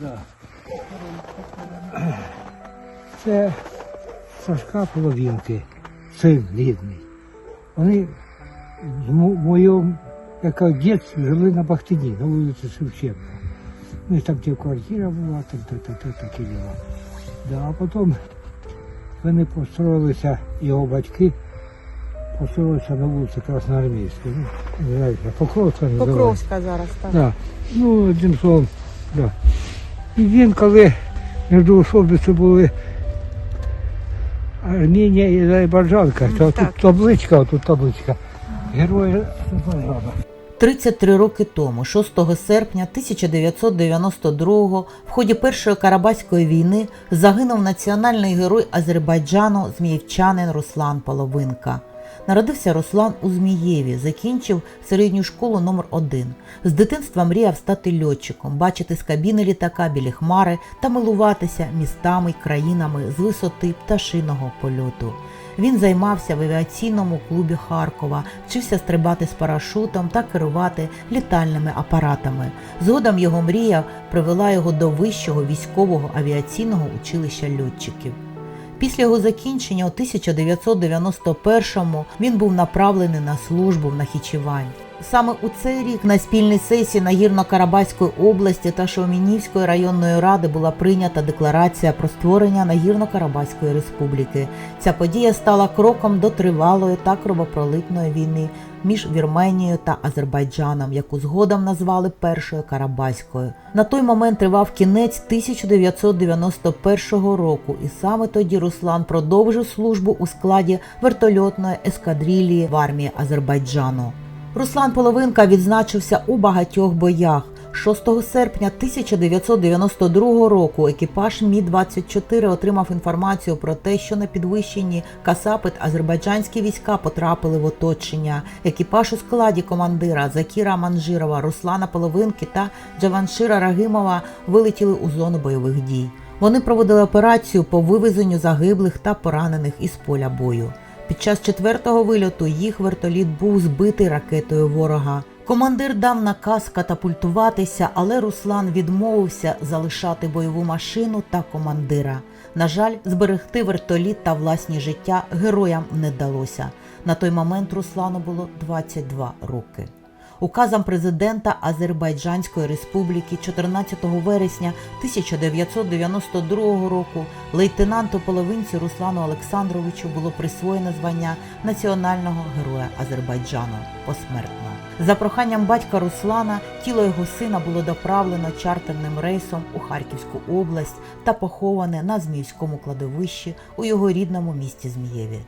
Да. Це Сашка Половинки, син рідний. Вони в моєму, як дитинстві жили на Бахтині, на вулиці Шевченка. Ну, і там де квартира була, там то, то, то, такі діла. Да, а потім вони построїлися, його батьки построїлися на вулиці Красноармійській. Ну, не знаю, як Покровська називається. Покровська зараз, так. Да. Ну, одним словом, да. І він, коли міждоусобиці були Армінія і Азербайджанка, то так. тут табличка, тут табличка. Герої Азербайджану. 33 роки тому, 6 серпня 1992 в ході Першої Карабаської війни загинув національний герой Азербайджану зміївчанин Руслан Половинка. Народився Руслан у Змієві, закінчив середню школу номер 1 З дитинства мріяв стати льотчиком, бачити з кабіни літака білі хмари та милуватися містами й країнами з висоти пташиного польоту. Він займався в авіаційному клубі Харкова, вчився стрибати з парашутом та керувати літальними апаратами. Згодом його мрія привела його до вищого військового авіаційного училища льотчиків. Після його закінчення у 1991-му він був направлений на службу в Нахічевань. Саме у цей рік на спільній сесії Нагірно-Карабаської області та Шовмінівської районної ради була прийнята декларація про створення Нагірно-Карабаської республіки. Ця подія стала кроком до тривалої та кровопролитної війни між Вірменією та Азербайджаном, яку згодом назвали Першою Карабаською. На той момент тривав кінець 1991 року, і саме тоді Руслан продовжив службу у складі вертольотної ескадрилії в армії Азербайджану. Руслан Половинка відзначився у багатьох боях. 6 серпня 1992 року екіпаж Мі-24 отримав інформацію про те, що на підвищенні Касапет азербайджанські війська потрапили в оточення. Екіпаж у складі командира Закіра Манжирова, Руслана Половинки та Джаваншира Рагимова вилетіли у зону бойових дій. Вони проводили операцію по вивезенню загиблих та поранених із поля бою. Під час четвертого вильоту їх вертоліт був збитий ракетою ворога. Командир дав наказ катапультуватися, але Руслан відмовився залишати бойову машину та командира. На жаль, зберегти вертоліт та власні життя героям не вдалося. На той момент Руслану було 22 роки. Указом президента Азербайджанської республіки 14 вересня 1992 року лейтенанту половинці Руслану Олександровичу було присвоєно звання Національного героя Азербайджану посмертно. За проханням батька Руслана тіло його сина було доправлено чартерним рейсом у Харківську область та поховане на Зміївському кладовищі у його рідному місті Змієві.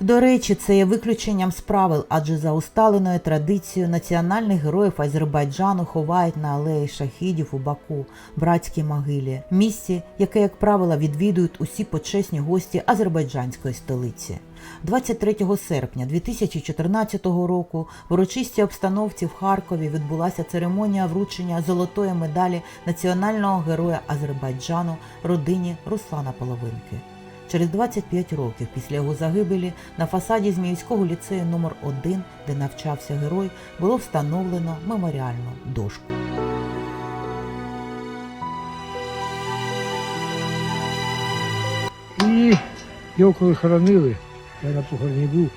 До речі, це є виключенням з правил, адже за усталеною традицією національних героїв Азербайджану ховають на алеї шахідів у Баку, братській могилі, місці, яке, як правило, відвідують усі почесні гості азербайджанської столиці. 23 серпня 2014 року в урочистій обстановці в Харкові відбулася церемонія вручення золотої медалі національного героя Азербайджану родині Руслана Половинки. Через 25 років після його загибелі на фасаді Зміївського ліцею номер 1 де навчався герой, було встановлено меморіальну дошку. І його коли хоронили, я на похороні був,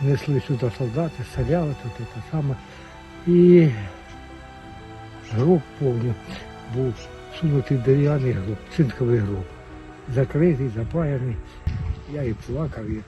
несли сюди солдати, стріляли тут те саме. І гроб повний був сунутий дерев'яний гроб, цинковий гроб. Закритий, запаяний. Я і плакав, і